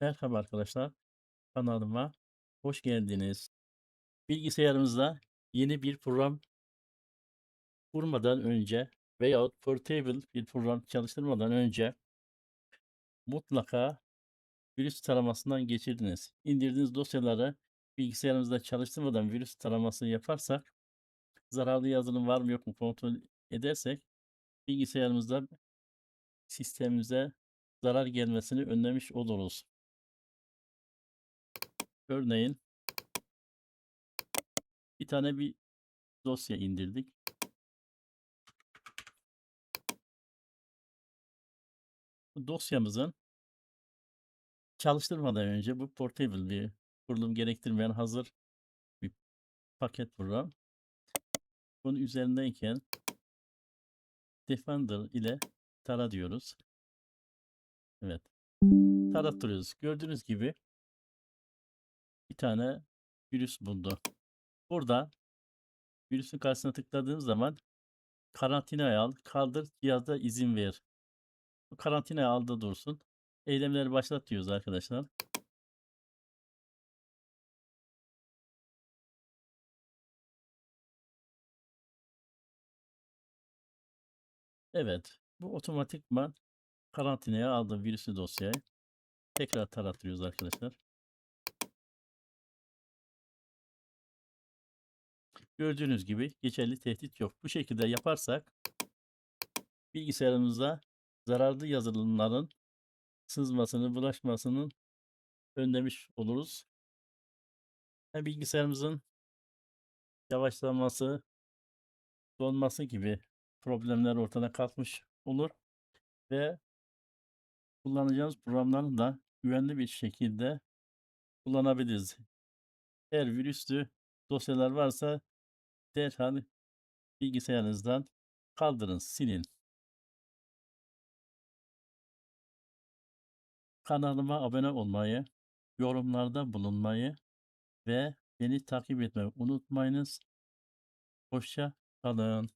Merhaba arkadaşlar, kanalıma hoş geldiniz. Bilgisayarımızda yeni bir program kurmadan önce veyahut portable bir program çalıştırmadan önce mutlaka virüs taramasından geçirdiniz. İndirdiğiniz dosyaları bilgisayarımızda çalıştırmadan virüs taraması yaparsak, zararlı yazılım var mı yok mu kontrol edersek bilgisayarımızda sistemimize zarar gelmesini önlemiş oluruz. Örneğin bir tane bir dosya indirdik. Bu dosyamızın çalıştırmadan önce bu portable bir kurulum gerektirmeyen hazır bir paket program. Bunun üzerindeyken Defender ile tara diyoruz. Evet. Tarattırıyoruz. Gördüğünüz gibi bir tane virüs buldu. Burada virüsün karşısına tıkladığım zaman karantinaya al, kaldır, cihazda izin ver. Bu karantinaya aldı dursun. Eylemleri başlat diyoruz arkadaşlar. Evet. Bu otomatikman karantinaya aldı virüsü dosyayı. Tekrar tarattırıyoruz arkadaşlar. Gördüğünüz gibi geçerli tehdit yok. Bu şekilde yaparsak bilgisayarımıza zararlı yazılımların sızmasını, bulaşmasının önlemiş oluruz. Hem bilgisayarımızın yavaşlaması, donması gibi problemler ortadan kalkmış olur ve kullanacağımız programları da güvenli bir şekilde kullanabiliriz. Eğer virüslü dosyalar varsa derhal bilgisayarınızdan kaldırın, silin. Kanalıma abone olmayı, yorumlarda bulunmayı ve beni takip etmeyi unutmayınız. Hoşça kalın.